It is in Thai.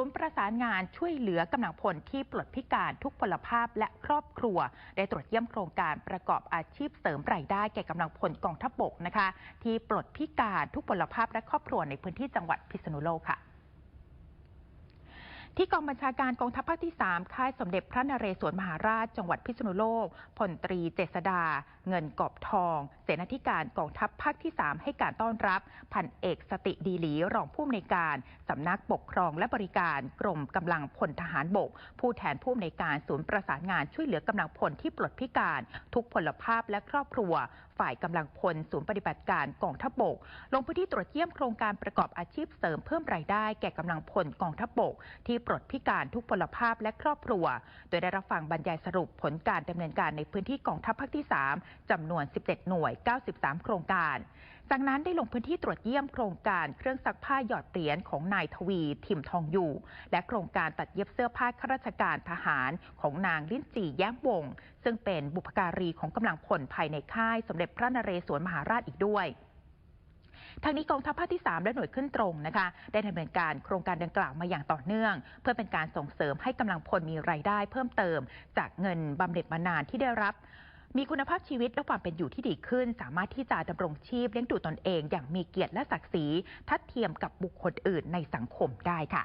ศูนย์ประสานงานช่วยเหลือกำลังพลที่ปลดพิการทุกพลภาพและครอบครัว ได้ตรวจเยี่ยมโครงการประกอบอาชีพเสริมรายได้แก่กำลังพลกองทัพบกนะคะ ที่ปลดพิการทุกพลภาพและครอบครัวในพื้นที่จังหวัดพิษณุโลกค่ะ ที่กองบัญชาการกองทัพภาคที่ 3 ค่ายสมเด็จพระนเรศวรมหาราช จังหวัดพิษณุโลกพลตรีเจษดา เงินกอบทอง เสนาธิการกองทัพภาคที่ 3 ให้การต้อนรับ พันเอกสติดีหลีรองผู้อำนวยการสำนักปกครองและบริการกรมกำลังพลทหารบก ผู้แทนผู้อำนวยการศูนย์ประสานงานช่วยเหลือกำลังพลที่ปลดพิการ ทุกพลภาพและครอบครัว ฝ่ายกำลังพลศูนย์ปฏิบัติการกองทัพบก ลงพื้นที่ตรวจเยี่ยมโครงการประกอบอาชีพเสริมเพิ่มรายได้แก่กำลังพลกองทัพบกที่ปลดพิการทุกพลภาพและครอบครัว โดยได้รับฟังบรรยายสรุปผลการดำเนินการในพื้นที่กองทัพภาคที่ 3จำนวน 17 หน่วย 93 โครงการ จากนั้นได้ลงพื้นที่ตรวจเยี่ยมโครงการเครื่องซักผ้าหยอดเหรียญของนายทวีทิมทองอยู่ และโครงการตัดเย็บเสื้อผ้าข้าราชการทหารของนางลิ้นจีแย้มวง ซึ่งเป็นบุพการีของกำลังพลภายในค่ายสมเด็จพระนเรศวรมหาราชอีกด้วย ทางนี้กองทัพภาคที่ 3 และหน่วยขึ้นตรงนะคะ ได้ดำเนินการโครงการดังกล่าวมาอย่างต่อเนื่อง เพื่อเป็นการส่งเสริมให้กำลังพลมีรายได้เพิ่มเติม จากเงินบำเหน็จบำนาญที่ได้รับมีคุณภาพชีวิตและความเป็นอยู่ที่ดีขึ้น สามารถที่จะดำรงชีพเลี้ยงดูตนเอง อย่างมีเกียรติและศักดิ์ศรีทัดเทียมกับบุคคลอื่นในสังคมได้ค่ะ